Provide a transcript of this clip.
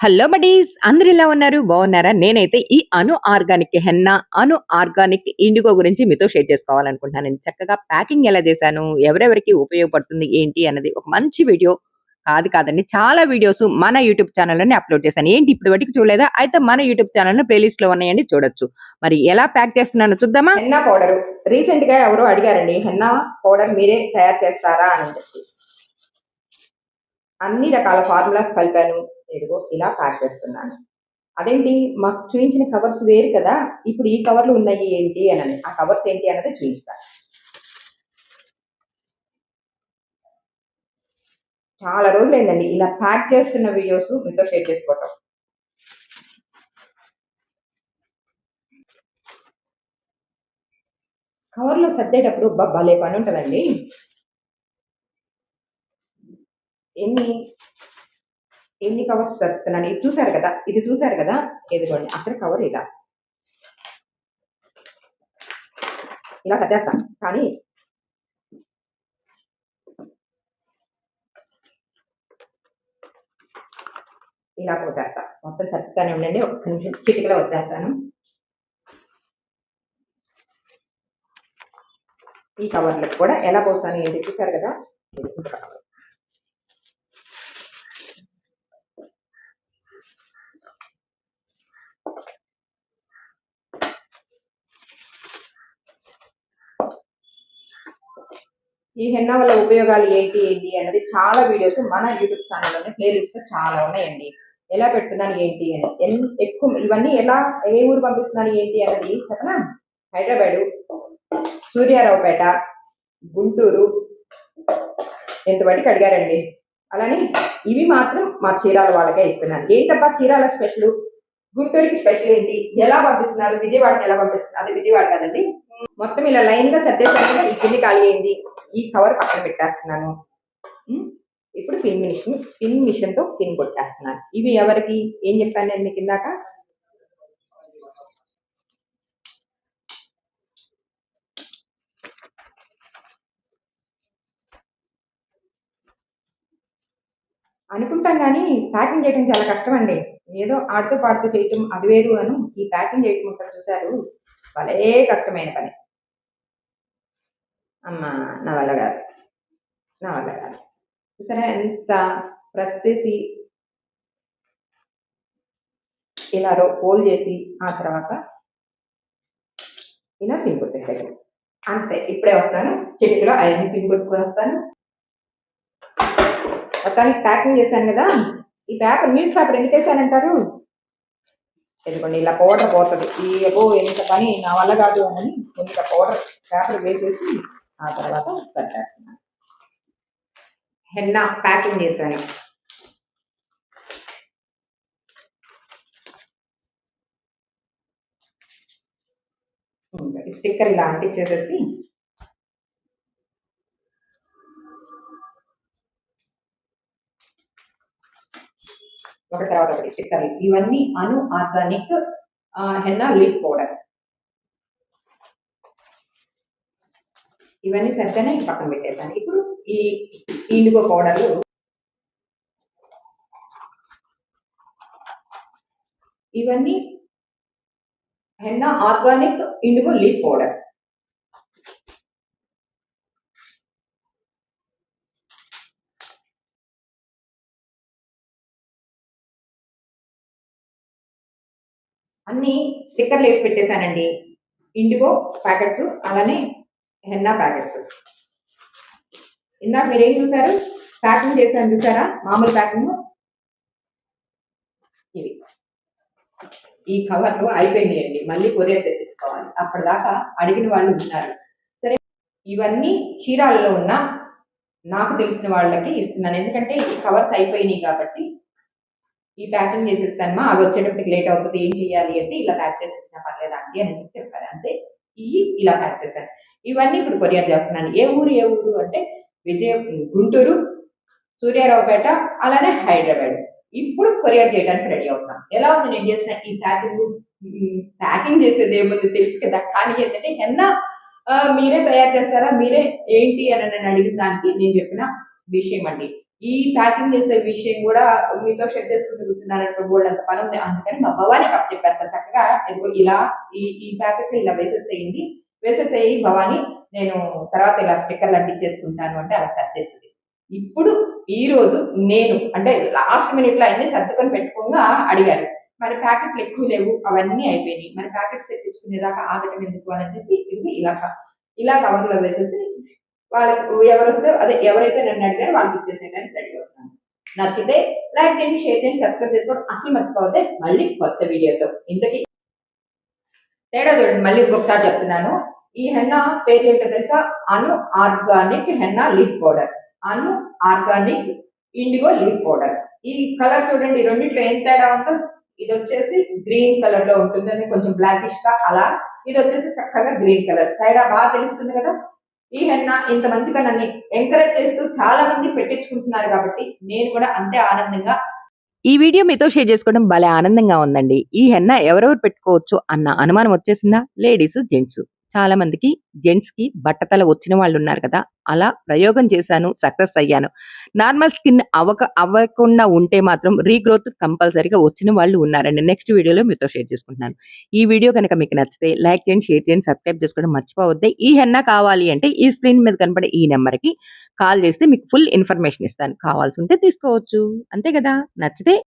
Hello buddies అందరు ఎలా ఉన్నారు? బాగున్నారా? నేనైతే ఈ Anu organic henna Anu organic indigo గురించి మీతో షేర్ చేసుకోవాలనుకుంటున్నాను. నేను చక్కగా ప్యాకింగ్ ఎలా చేశాను ఎవరెవరికి ఉపయోగపడుతుంది ఏంటి అన్నది ఒక మంచి వీడియో కాదు కాదండి చాలా వీడియోస్ మన యూట్యూబ్ ఛానల్లోనే అప్లోడ్ చేశాను. ఏంటి ఇప్పుడు వరకు చూడలేదా? అయితే మన యూట్యూబ్ ఛానల్ ప్లేలిస్ట్లో ఉన్నాయండి చూడొచ్చు. మరి ఎలా ప్యాక్ చేస్తున్నాను చూద్దామా? Henna powder. రీసెంట్గా ఎవరో అడిగారండి హెన్నా పౌడర్ మీరే తయారు చేస్తారా? అని చెప్పి. అన్ని రకాల ఫార్ములాస్ కలిపాను. ఇదిగో ఇలా ప్యాక్ చేస్తున్నాను. అదేంటి? మాకు చూపించిన కవర్స్ వేరు కదా ఇప్పుడు ఈ కవర్లు ఉన్నాయి ఏంటి అని ఆ కవర్స్ ఏంటి అన్నది చూపిస్తాను చాలా రోజులైందండి ఇలా ప్యాక్ చేస్తున్న వీడియోస్ మీతో షేర్ చేసుకోవటం. కవర్లో సర్దేటప్పుడు భలే పని ఉంటుందండి. ఎన్ని? ఎన్ని కవర్స్ సర్దుతున్నాను ఇది చూసారు కదా? ఇది చూసారు కదా? ఇదిగోండి అక్కడ కవర్ ఇలా ఇలా సర్దేస్తాను కానీ ఇలా పోసేస్తా. మొత్తం సర్దుతానే ఉండండి. ఒక్క నిమిషం చిటికలో వచ్చేస్తాను. ఈ కవర్లకు కూడా ఎలా పోసాను ఏంటి? చూసారు కదా? ఈ హెన్నా వల్ల ఉపయోగాలు ఏంటి ఏంటి అన్నది చాలా వీడియోస్ మన యూట్యూబ్ ఛానల్లోనే ప్లేలిస్ట్లో చాలా ఉన్నాయండి. ఎలా పెడుతున్నాను ఏంటి అని. ఎన్- ఎక్కువ ఇవన్నీ ఎలా ఏ ఊరు పంపిస్తున్నాను ఏంటి అన్నది చెప్పనా? హైదరాబాదు సూర్యారావుపేట గుంటూరు ఎంత బట్టి అడిగారండి. అలానే ఇవి మాత్రం మా చీరాల వాళ్ళకే ఇస్తున్నాను. ఏంటబ్బా చీరాల స్పెషల్ గుంటూరుకి స్పెషల్ ఏంటి? ఎలా పంపిస్తున్నారు? విజయవాడకి ఎలా పంపిస్తున్నారు? అది విజయవాడ కదండి. మొత్తం ఇలా లైన్గా సర్దేశాను ఈ కింది ఖాళీ అయింది. ఈ కవర్ పక్కన పెట్టేస్తున్నాను. ఇప్పుడు పిన్ మిషన్ పిన్ మిషన్తో పిన్ కొట్టేస్తున్నాను. ఇవి ఎవరికి? ఏం చెప్పాను నేను మీకు ఇందాక? అనుకుంటాం కానీ ప్యాకింగ్ చేయడం చాలా కష్టం అండి ఏదో ఆడుతూ పాడుతూ చేయటం అది వేరు అను ఈ ప్యాకింగ్ చేయటం ఉంటారు చూసారు భలే కష్టమైన పని. అమ్మా నా వల్ల కాదు. నా వల్ల కాదు. చూసారా ఎంత ప్రెస్ చేసి ఇలా పోల్ చేసి ఆ తర్వాత ఇలా పిన్ కొట్టేసాడు అంతే ఇప్పుడే వస్తాను. చెట్టులో అవన్నీ పిన్ కొట్టుకొని వస్తాను. మొత్తానికి ప్యాకింగ్ చేశాను కదా. ఈ పేపర్ న్యూస్ పేపర్ ఎందుకు వేసానంటారు ఎందుకండి ఇలా పౌడర్ పోతుంది. ఈ అబ్బో ఎంత పని నా వల్ల కాదు అని ఇంత పౌడర్ పేపర్ వేసేసి ఆ తర్వాత పెట్టేస్తున్నాను. హెన్నా ప్యాకింగ్ చేశాను. స్టిక్కర్ ఇలా అంటించేసేసి ఒక తర్వాత ఒకటి స్టిక్కర్ ఇవన్నీ Anu organic henna leaf powder. ఇవన్నీ సరిగ్గానే పక్కన పెట్టేశాను. ఇప్పుడు ఈ ఇండిగో పౌడర్ ఇవన్నీ henna organic indigo leaf powder. అన్ని స్టిక్కర్లు వేసి పెట్టేశానండి. ఇండిగో ప్యాకెట్స్ అలానే హెన్నా ప్యాకెట్స్. ఇందాక మీరేం చూసారు? ప్యాకింగ్ చేశాను చూసారా? మామూలు ప్యాకింగ్. ఇవి. ఈ కవర్లు అయిపోయినాయండి. మళ్ళీ కొరియర్ తెప్పించుకోవాలి. అప్పటిదాకా అడిగిన వాళ్ళు ఉన్నారు. సరే ఇవన్నీ చీరాలలో ఉన్న నాకు తెలిసిన వాళ్ళకి ఇస్తున్నాను. ఎందుకంటే ఈ కవర్స్ అయిపోయినాయి కాబట్టి ఈ ప్యాకింగ్ చేసేస్తానమ్మా అవి వచ్చేటప్పటికి లేట్ అవుతుంది. ఏం చేయాలి అంటే ఇలా ప్యాక్ చేసేసిన పర్లేదా అండి అని చెప్పారు. అంతే. ఇవి ఇలా ప్యాక్ చేశాను ఇవన్నీ ఇప్పుడు కొరియర్ చేస్తున్నాను. ఏ ఊరు ఏ ఊరు అంటే విజయ గుంటూరు సూర్యారావుపేట అలానే హైదరాబాద్. ఇప్పుడు కొరియర్ చేయడానికి రెడీ అవుతున్నాం. ఎలా ఉంది నేను చేసిన ఈ ప్యాకింగ్? ప్యాకింగ్ చేసేది ఏముంది తెలుసు కదా. కానీ ఏంటంటే హెన్నా మీరే తయారు చేస్తారా? మీరే ఏంటి అని నన్ను అడిగిన దానికి నేను చెప్పిన విషయం అండి. ఈ ప్యాకింగ్ చేసే విషయం కూడా మీతో షేర్ చేసుకుంటూ కూర్చున్నాను బోల్డ్ అంత పని ఉంది. అందుకని మా భవానీ కప్ చెప్పేస్తాను చక్కగా ఇదిగో ఇలా ఈ ఈ ప్యాకెట్ ఇలా వేసేసేయండి. వేసేసేయి భవాని నేను తర్వాత ఇలా స్టిక్కర్లు అంటించేసుకుంటాను అంటే అలా సర్దేస్తుంది. ఇప్పుడు ఈ రోజు నేను అంటే లాస్ట్ మినిట్లో అన్ని సర్దుకొని పెట్టుకోగా అడిగారు మరి ప్యాకెట్లు ఎక్కువ లేవు అవన్నీ అయిపోయినాయి మరి ప్యాకెట్స్ తెప్పించుకునేదాకా ఆగటం ఎందుకు? అని చెప్పి ఇది ఇలా ఇలా కవర్లో వేసేసి వాళ్ళకి ఎవరు వస్తే అదే ఎవరైతే నన్ను అడిగారో వాళ్ళకి ఇచ్చేసేయడానికి రెడీ అవుతాను నచ్చితే లైక్ చేయండి షేర్ చేయండి సబ్స్క్రైబ్ చేసుకోవడం అసలు మర్చిపోతే మళ్ళీ కొత్త వీడియోతో. ఇంతకీ తేడా చూడండి మళ్ళీ ఇంకొకసారి చెప్తున్నాను. ఈ హెన్నా పేరు ఏంటో తెలుసా? Anu organic henna leaf powder. Anu organic indigo leaf powder. ఈ కలర్ చూడండి రెండింటిలో ఏం తేడా ఉందో? ఇది వచ్చేసి గ్రీన్ కలర్లో ఉంటుందని కొంచెం బ్లాకిష్గా అలా. ఇది వచ్చేసి చక్కగా గ్రీన్ కలర్. తేడా బాగా తెలుస్తుంది కదా? ఈ హెన్నా ఇంత మంచిగా నన్ను ఎంకరేజ్ చేస్తూ చాలా మంది పెట్టించుకుంటున్నారు కాబట్టి నేను కూడా అంతే ఆనందంగా ఈ వీడియో మీతో షేర్ చేసుకోవడం భలే ఆనందంగా ఉందండి. ఈ హెన్న ఎవరెవరు పెట్టుకోవచ్చు అన్న అనుమానం వచ్చేసిందా? Ladies, gents. చాలా మందికి జెంట్స్కి బట్టతల వచ్చిన వాళ్ళు ఉన్నారు కదా! అలా ప్రయోగం చేశాను. సక్సెస్ అయ్యాను. నార్మల్ స్కిన్ అవ్వక అవ్వకుండా ఉంటే మాత్రం రీగ్రోత్ కంపల్సరీగా వచ్చిన వాళ్ళు ఉన్నారండి. నెక్స్ట్ వీడియోలో మీతో షేర్ చేసుకుంటున్నాను. ఈ వీడియో కనుక మీకు నచ్చితే లైక్ చేయండి, షేర్ చేయండి, సబ్స్క్రైబ్ చేసుకోవడం మర్చిపోవద్దే. ఈ హెన్నా కావాలి అంటే ఈ స్క్రీన్ మీద కనపడే ఈ నెంబర్కి కాల్ చేస్తే మీకు ఫుల్ ఇన్ఫర్మేషన్ ఇస్తాను. కావాల్సి ఉంటే తీసుకోవచ్చు. అంతే కదా! నచ్చితే